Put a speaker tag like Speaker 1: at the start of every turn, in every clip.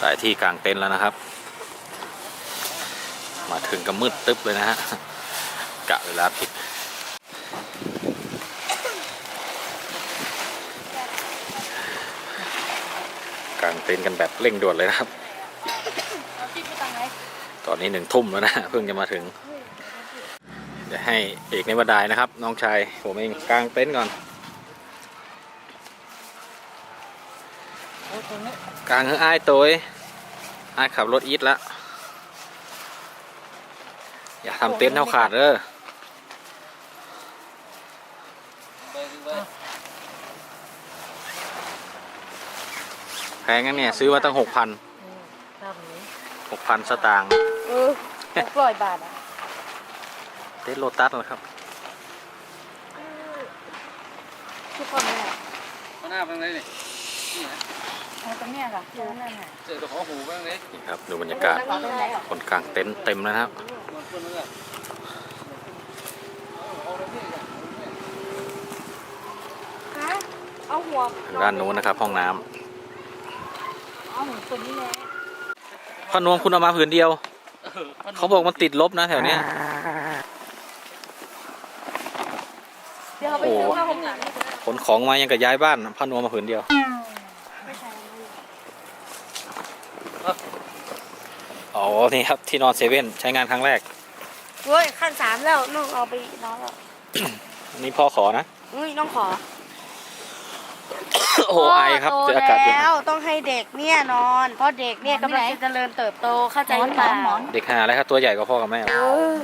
Speaker 1: ได้ที่กลางเต็นท์แล้วนะครับ มาถึงก็มืดตึ๊บเลยนะฮะกะเวลาผิดกลางเต็นท์กันแบบเร่งด่วนเลยนะครับ
Speaker 2: เอาที่ไปตังไหน
Speaker 1: ตอนนี้หนึ่งทุ่มแล้วนะเพิ่งจะมาถึงเดี๋ยวให้เอกในวดายนะครับ น้องชายผมเองกลางเต็นท์ก่อน
Speaker 2: โอ้ ตรงนี้
Speaker 1: กลางคืออ้ายตัวอ้ายขับรถอีทแล้วอย่าทำเต็นท์เท่าขาดเด้อ
Speaker 3: ไปดึงไป
Speaker 1: แพงงั้นเนี่ย ซื้อมาตั้งหกพัน
Speaker 2: ตามนี้
Speaker 1: หกพันสตางค์
Speaker 2: เออหกร้อยบาทอะ
Speaker 1: เต็นท์โลตัสนะครับ
Speaker 2: ทุกคนเนี่ย
Speaker 3: ข้างหน้าเป็นไงนี่นี่นะ
Speaker 2: เอา ตรงเนี้ยค่ะตรงนั้นน่ะ
Speaker 3: เจอตัวของหูเป็นไง
Speaker 1: นี่ครับดูบรรยากาศ
Speaker 2: เอาตรงไหนอะ
Speaker 1: คนกลางเต็นท์เต็มแล้วนะครับ
Speaker 3: มันคนนึงอะเอาเลยพี่อะ
Speaker 2: ฮะเอาหัว
Speaker 1: ทางด้านนู้นนะครับห้องน้ำ
Speaker 2: เอาหัวคนนี้แหละ
Speaker 1: พนวมคุณเอามาผืนเดียวเขาบอกมันติดลบนะแถวเนี้ย
Speaker 2: เดี๋ยวเขาไปซื้อผ้าห่มหนัง
Speaker 1: ขนของมายังกับย้ายบ้านพนวมมาผืนเดียว
Speaker 2: ไม่ใช่
Speaker 1: อ๋อ นี่ครับที่นอนเซเว่นใช้งานครั้งแรก
Speaker 2: เฮ้ยขั้นสามแล้วน้องเอาไปนอนแล้ว
Speaker 1: อันนี้พ่อขอนะ
Speaker 2: เฮ้ยน้องขอ
Speaker 1: โอ้โหไอครับเจออากาศเย็น
Speaker 2: แล้วต้องให้เด็กเนี่ยนอน เพราะเด็กเนี่ยกำลังจะเจริญเติบโตเข้าใจหรือเปล่า
Speaker 1: เด็กหาอะไรครับตัวใหญ่กว่าพ่อกับแม่
Speaker 2: เออ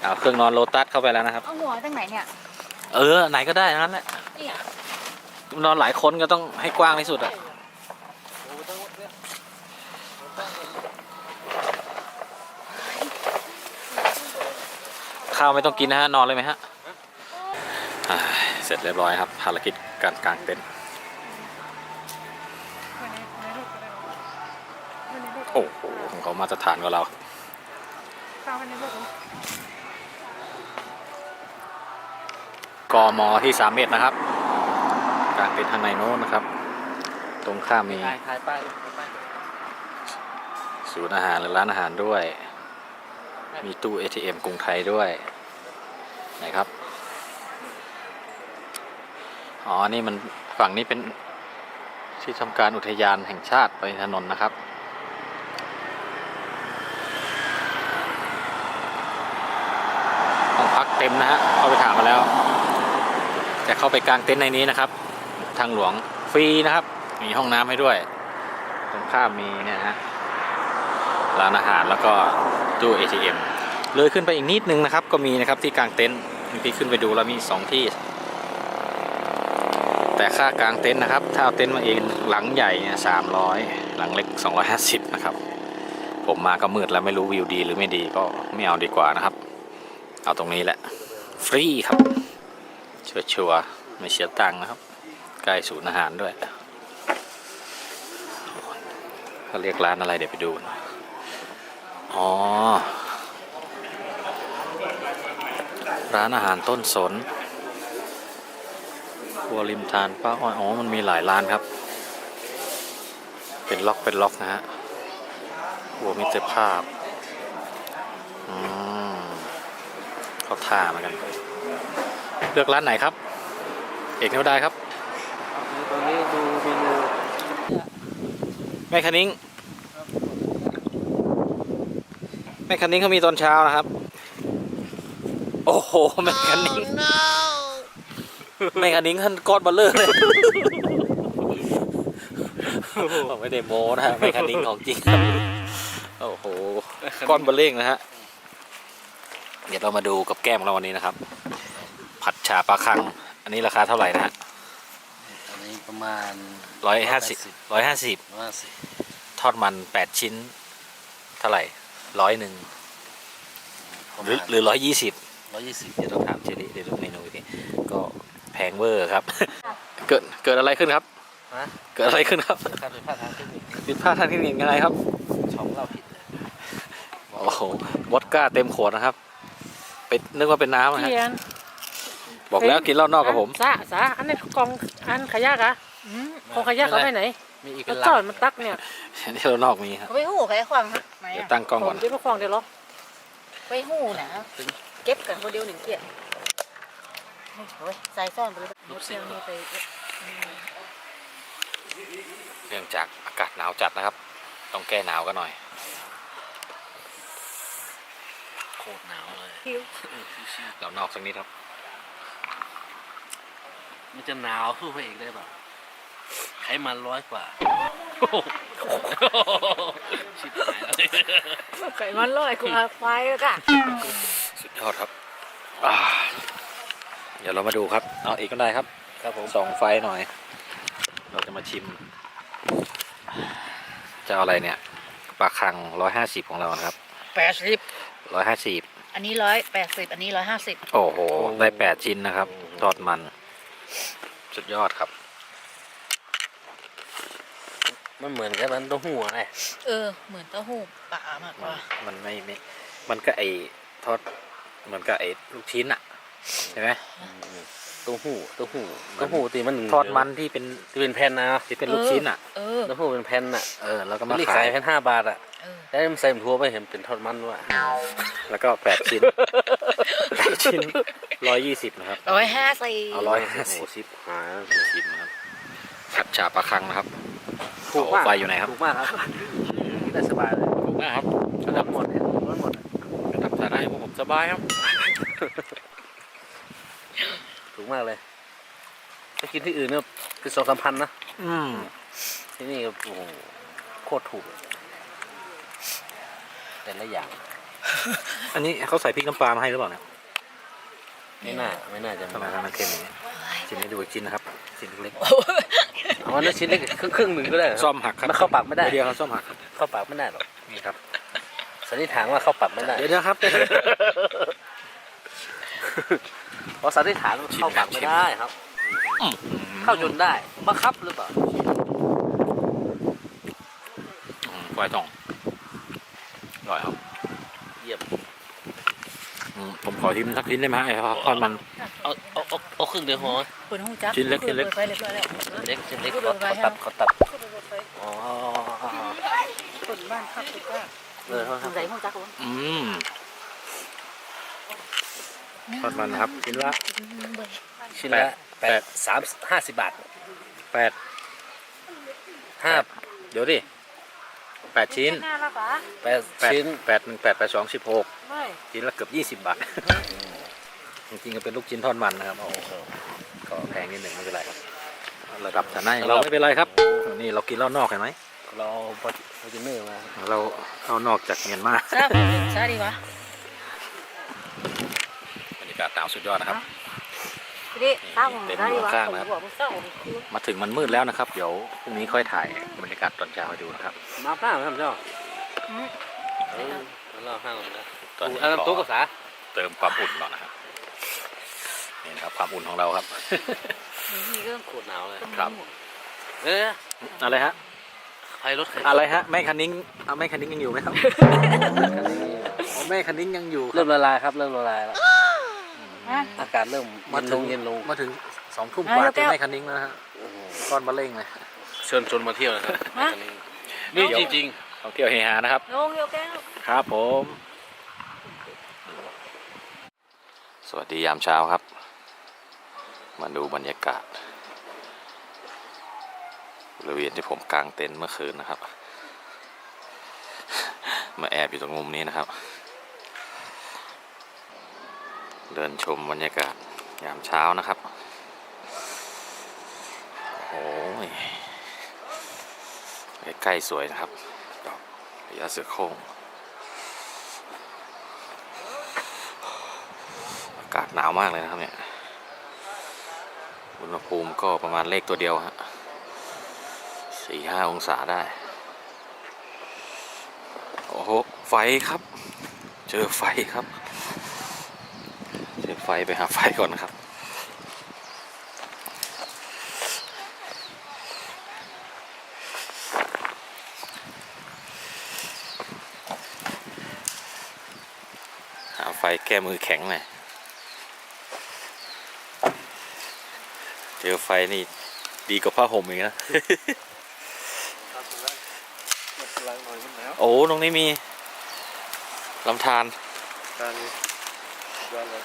Speaker 1: เอาเครื่องนอนโลตัสเข้าไปแล้วนะครับ
Speaker 2: เอาหัวตั้งไหนเนี่ย
Speaker 1: เออ ไหนก็ได้ทั้งนั้นแหละ
Speaker 2: นี่อะ
Speaker 1: นอนหลายคนก็ต้องให้กว้างที่สุดอะ ข้าวไม่ต้องกินนะฮะนอนเลยไหมฮะอ่าเสร็จเรียบร้อยครับภารกิจการกางเต็นท์โอ้โหของเขามาตรฐานกว่าเรากมที่สามเมตรนะครับกลางเป็นทางในโน้นนะครับ ตรงข้ามมี
Speaker 3: ถ่ายถ่ายป้ายป้าย
Speaker 1: ศูนย์อาหารหรือร้านอาหารด้วย มีตู้ ATM กรุงไทยด้วยไหนครับ อ๋อ นี่มันฝั่งนี้เป็นที่ทำการอุทยานแห่งชาติไปถนนนะครับ ห้องพักเต็มนะฮะ เข้าไปถามมาแล้ว จะเข้าไปกางเต็นท์ในนี้นะครับ ทางหลวงฟรีนะครับ มีห้องน้ำให้ด้วย ตรงข้ามมีเนี่ยฮะร้านอาหารแล้วก็ตู้ ATM เลยขึ้นไปอีกนิดนึงนะครับ ก็มีนะครับที่กางเต็นท์เมื่ขึ้นไปดูแล้วมีสองที่ แต่ค่ากางเต็นท์นะครับ ถ้าเอาเต็นท์มาเองหลังใหญ่เนี่ยสามร้อยหลังเล็กสองร้อยห้าสิบนะครับ ผมมาก็มืดแล้วไม่รู้วิวดีหรือไม่ดีก็ไม่เอาดีกว่านะครับ เอาตรงนี้แหละ ฟรีครับชัวชัวร์ไม่เสียตังค์นะครับใกล้ศูนย์อาหารด้วยเขาเรียกร้านอะไรเดี๋ยวไปดูนะอ๋อ ร้านอาหารต้นสนครัวริมทานป้าอ้อยอ๋อมันมีหลายร้านครับ เป็นล็อกเป็นล็อกนะฮะครัวมิตรภาพอืมเขาท่ามากัน เลือกร้านไหนครับ เอกเทวดายครับ
Speaker 3: ตรงนี้ดูเมนู
Speaker 1: แม่คันิ้งแม่คันิ้งเขามีตอนเช้านะครับ โอ้โหแม่คันิ้งแม่คันิ้งท่านก้อนเบลเลอร์เลยผมไม่ได้โม้นะฮะแม่คันิ้งของจริงครับโอ้โหก้อนเบลเล่งนะฮะเดี๋ยวเรามาดูกับแก้มของเราวันนี้นะครับ ผัดชาปลาคัง อันนี้ราคาเท่าไหร่นะฮะ
Speaker 3: อันนี้ประมาณ
Speaker 1: ร้อยห้าสิบร้อยห้าสิบ
Speaker 3: ร้อยสิบ
Speaker 1: ทอดมันแปดชิ้น เท่าไหร่ร้อยหนึ่ง
Speaker 3: ประ
Speaker 1: หรือ
Speaker 3: มาณ
Speaker 1: หรือร้อยยี่สิบ
Speaker 3: ร้อยยี่สิบ
Speaker 1: เดี๋ยวต้องถามเชอรี่เดี๋ยวดูเมนูอีกทีก็แพงเวอร์ครับ เกิดเกิดอะไรขึ้นครับ
Speaker 3: ฮะ
Speaker 1: เกิดอะไรขึ้นครับ
Speaker 3: การผิดพลาดทางเทคนิค
Speaker 1: ผิดพลาดทางเทคนิคยังไงครับ
Speaker 3: ช่องเราผิดเลย
Speaker 1: โอ้โหวอดก้าเต็มขวดนะครับเป็นนึกว่าเป็นน้ำนะฮะ
Speaker 2: เขียน
Speaker 1: บอกแล้วกินเหล้านอกกับผม
Speaker 2: สาสาอันนี้กองอันขยะกะของขยะเขาไปไหน
Speaker 3: มีอีก
Speaker 2: แล้
Speaker 3: เป็
Speaker 2: วนจ
Speaker 3: ลั
Speaker 2: อด
Speaker 3: ง
Speaker 2: มันตักเนี่ย
Speaker 1: ที่เรานอกมีครับ
Speaker 2: ไปหูใครขวางฮะไหน
Speaker 1: เดี๋ยว
Speaker 2: อะ
Speaker 1: ตั้งกล้องก่อน
Speaker 2: ผมจะมาขวางเดี๋ยวเหรอไปหูนะเก็บกันคนเดียวหนึ่งเกียร์โอ้ยใส่ซ่อนไปเลยหมดเชียงนี่ไป
Speaker 1: เนื่องจากอากาศหนาวจัดนะครับ ต้องแก้หนาวกันหน่อย
Speaker 3: โคตรหนาวเลย
Speaker 2: คิว
Speaker 1: เรานอกสักนิดครับ
Speaker 3: มันจะหนาวสู้พระเอกได้ป่ะไขมันร้อยกว่าชิบหายแล้ว
Speaker 2: ไก่มันลอยกูมาไฟแล้วกัน
Speaker 1: สุดยอดครับอ่าเดี๋ยวเรามาดูครับ เอาอีกก็ได้ครับ
Speaker 3: ครับผม
Speaker 1: ส่องไฟหน่อย เราจะมาชิม จะเอาอะไรเนี่ยปลาคังร้อยห้าสิบของเรานะครับ
Speaker 2: แปดสิบ
Speaker 1: ร้อยห้าสิบ
Speaker 2: อันนี้ร้อยแปดสิบอันนี้ร้อยห้าสิบ
Speaker 1: โอ้โห ได้แปดชิ้นนะครับ ทอดมัน สุดยอดครับ
Speaker 3: มันเหมือนกับมันเต้าหู้ไง
Speaker 2: เออ เหมือนเต้าหู้ปลามากก
Speaker 1: มัน
Speaker 2: ว่า
Speaker 1: มันไม่ไม่ มันก็ไอทอด เหมือนกับไอลูกชิ้นอะใช่ไหม
Speaker 3: เต้าหู้เต้าหู้เต้าหู้ตีมัน
Speaker 1: ทอดมันที่เป็น
Speaker 3: ที่เป็นแผ่นนะ
Speaker 1: ที่เป็นลูกชิ้นอะ
Speaker 2: เออ
Speaker 3: เต้าหู้เป็นแผ่นน่ะ
Speaker 1: เออแล้วก็
Speaker 3: มั
Speaker 1: มาน
Speaker 3: รี
Speaker 1: ขา
Speaker 3: ขายยแผ่นห้าบาทอะ
Speaker 2: เออ
Speaker 3: แล้วมันใส่ถั่วไปเห็นเป็นทอดมันด้วย
Speaker 1: แล้วก็แปดชิ้นแปดชิ้นร้อยยี่สิบนะครับ
Speaker 2: ร้อยห้าสิบ
Speaker 1: เอาร้อยห้า
Speaker 3: โอ้
Speaker 1: สิบ
Speaker 3: ชิบหายแล้ว
Speaker 1: ชิมนะครับผัดฉาปลาคังนะครับ
Speaker 3: ถูกมาก
Speaker 1: เอาไฟอยู่ไหนครับ
Speaker 3: ถูกมากครับกินได้สบายเลย
Speaker 1: ถูกมากครับ
Speaker 3: ทั้งหมดเนี่ยทั้งหมด อะ
Speaker 1: ทำสาได้พวกผมสบายครับ
Speaker 3: ถูกมากเลยไปกินที่อื่นเนี่ยคือสองสามพันนะ
Speaker 1: อืม
Speaker 3: ที่นี่ก็โอ้โหโคตรถูกเลยแต่ละอย่าง
Speaker 1: อันนี้เขาใส่พริกน้ำปลามาให้หรือเปล่าเนี่ย
Speaker 3: ไม่น่า ไม่น่าจะ
Speaker 1: ทำไมทำไมเค็มอย่างนี้ชิ้นนี้ดูอีกชิ้นนะครับชิ้นเล็ก
Speaker 3: เอาอันนั้นชิ้นเล็กครึ่งครึ่งหนึ่งก็ได้เหรอ
Speaker 1: ๆซ่อมหักครับ
Speaker 3: มันเข้าปากไม่ได้
Speaker 1: เดี๋ยวเขาซ่อมหัก
Speaker 3: เข้าปากไม่ได้หรอก
Speaker 1: นี่ครับ
Speaker 3: สันนิษฐานว่าเข้าปากไม่ได้
Speaker 1: เดี๋ยวนะครับเดี๋ยวนะครับ
Speaker 3: เพราะสันนิษฐานว่าเข้าปากไม่ได้ครับ เข้าจนได้บังคับหรือเปล่า
Speaker 1: อืมควายทองอร่อยครับ
Speaker 3: เยี่ยม
Speaker 1: อืมผมขอชิมสักชิ้นได้ไหมไอ้ทอดมัน
Speaker 3: เอาเอาเอาเอาครึ่งเดียวพอไหม
Speaker 2: เปิดห้องจัก
Speaker 1: ชิ้นเล็กชิ้นเล็ก
Speaker 2: ปิดไฟเรียบร้อยแล้ว
Speaker 3: เล็กชิ้นเล็ก
Speaker 2: พูด
Speaker 3: เขา
Speaker 2: ไป
Speaker 3: เขาตัด
Speaker 2: ฮะ
Speaker 3: เขาตัด
Speaker 2: เปิดไฟ
Speaker 3: อ๋อ
Speaker 2: เปิดบ้านครับปิดบ้าน
Speaker 3: เออเขา
Speaker 2: สงสัยห้องจักรวะ
Speaker 1: อืมทอดมันนะครับชิ้นละ
Speaker 3: ชิ้นละ
Speaker 1: แป
Speaker 3: แป
Speaker 1: ด
Speaker 3: ดสามห้าสิบบาท
Speaker 1: แปด
Speaker 3: ห้า
Speaker 1: เดี๋ยวดิแปดชิ้น
Speaker 2: หน้าละปะ
Speaker 3: แปด
Speaker 1: แปด
Speaker 3: ชิ้น
Speaker 1: แปดหนึ่งแปดแปดสองสิบหก
Speaker 2: ไม่
Speaker 1: ชิ้นละเกือบยี่สิบบาทจริงๆก็เป็นลูกชิ้นทอดมันนะครับโอ้โหก็แพงนิดหนึ่งไม่เป็นไรครับระดับฐานะอย่างเราไม่เป็นไรครับ นี่เรากินเหล้านอกเห็นไหม
Speaker 3: เราพอพอจะเนื้อมา
Speaker 1: เราเอานอกจากเมียนมา
Speaker 2: ทราบทราบดีวะ
Speaker 1: บรรยากาศหนาวสุดยอดนะครับ
Speaker 2: ทีนี้ทราบผม
Speaker 1: เต็ม
Speaker 2: ได้ดีวะ
Speaker 1: ข้าง
Speaker 2: ผม
Speaker 1: นะครับ
Speaker 2: บอกผมเศร้าคือ
Speaker 1: มาถึงมันมืดแล้วนะครับ เดี๋ยวพรุ่งนี้ค่อยถ่ายบรรยากาศตอนเช้าให้ดูนะครับ
Speaker 3: น้ำเปล่าไหมครับเจ้า
Speaker 2: อืม
Speaker 3: เออเราห้างก่อนนะ
Speaker 1: ตอนนี้
Speaker 3: อันนั้น
Speaker 1: ขอ
Speaker 3: ตุ๊กษา
Speaker 1: เติมความอุ่นก่อนนะครับนี่นะครับความอุ่นของเราครับ
Speaker 2: นี่ก็
Speaker 3: โคตรหนาวเลย
Speaker 1: ครับ
Speaker 3: เอ๊ะ
Speaker 1: อะไรฮะ
Speaker 3: ไฟรถใคร
Speaker 1: อะไรฮะแม่คันนิ้งเอาแม่คันนิ้งยังอยู่ไหมครับอ๋อแม่คันนิ้งยังอยู่ค
Speaker 3: เริ่
Speaker 1: รับ
Speaker 3: มละลายครับ เริ่มละลายแล้ว
Speaker 2: ฮะ
Speaker 3: อากาศเริ่ม
Speaker 1: มา
Speaker 3: เย็น
Speaker 1: ถึ
Speaker 3: ล
Speaker 1: ง
Speaker 3: งเย็นลง
Speaker 1: มาถึงสองทุ่ม
Speaker 2: อะ
Speaker 1: กว่า
Speaker 2: แล้ว
Speaker 1: เจ
Speaker 2: แก้
Speaker 1: อ
Speaker 2: ว
Speaker 1: แม่คันนิ้งแล้วนะฮะ
Speaker 3: โอ้โห
Speaker 1: ก้อนมะเร็งเลย
Speaker 3: เชิญชวนมาเที่ยวนะครับ
Speaker 2: ฮะ
Speaker 3: นี่จริง
Speaker 1: ท่องเที่ยวเฮฮานะครับ
Speaker 2: ลงโยแก้ว
Speaker 1: ครับผม สวัสดียามเช้าครับ มาดูบรรยากาศ บริเวณที่ผมกางเต็นท์เมื่อคืนนะครับ มาแอบอยู่ตรงมุมนี้นะครับ เดินชมบรรยากาศยามเช้านะครับโอ้ยใกล้ๆสวยนะครับดอกพญาเสือโคร่งอากาศหนาวมากเลยนะครับเนี่ยอุณหภูมิก็ประมาณเลขตัวเดียวฮะ สี่ห้าองศาได้ โอ้โห ไฟครับ เจอไฟครับ เจอไฟไปหาไฟก่อนนะครับ หาไฟแก้มือแข็งหน่อยเจอไฟนี่ดีกว่าผ้าห่มอีกนะ
Speaker 3: ๆ
Speaker 4: ล้างหน่อยมันหนาว
Speaker 1: โอ้ตรงนี้มีลำธาร
Speaker 4: การย้อนเลย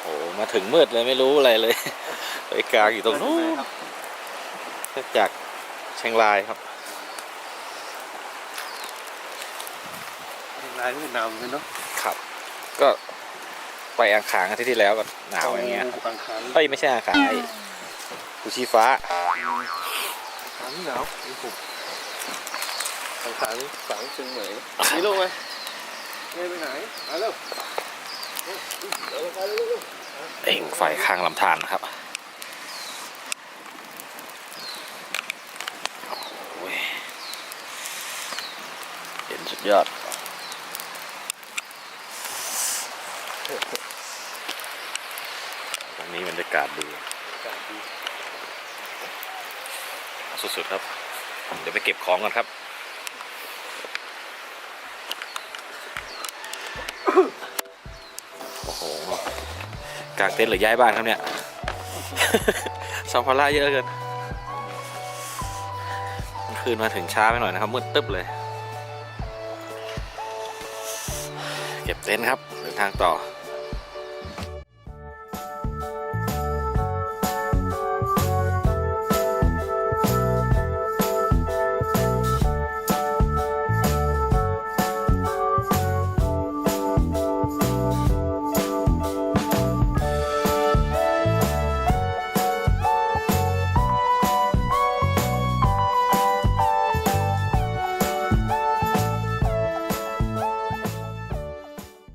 Speaker 1: โอ้มาถึงมืดเลยไม่รู้อะไรเลย ไปกลางอยู่ตรงนู้นจากเชียงรายครับ
Speaker 4: ลายนี่หนาวเลยเนาะ
Speaker 1: ครับ ก็ไปอ่างขางอาทิตย์ที่แล้วก็หนาวอย่างเงี้ย
Speaker 4: อังคาร
Speaker 1: เอ้ยไม่ใช่อ่างขางไอ้ภูชีฟ้า
Speaker 4: อังคารนี่ หนาวนี่ผมอังคารฝังเชียงใหม่มีลูกไหมไม่ไปไหนมาเร็วเร็วไปเร็วเร็ว
Speaker 1: เอ่งไฟข้างลำธารนะครับโอ้ยเห็นสุดยอดตรงนี้บรรยากาศดี สุดๆครับ เดี๋ยวไปเก็บของก่อนครับโอ้โหกางเต็นท์หรือย้ายบ้านครับเนี่ย สัมภาระเยอะเกินคืนมาถึงช้าไปหน่อยนะครับมืดตึ๊บเลย เก็บเต็นท์ครับเดินทางต่อ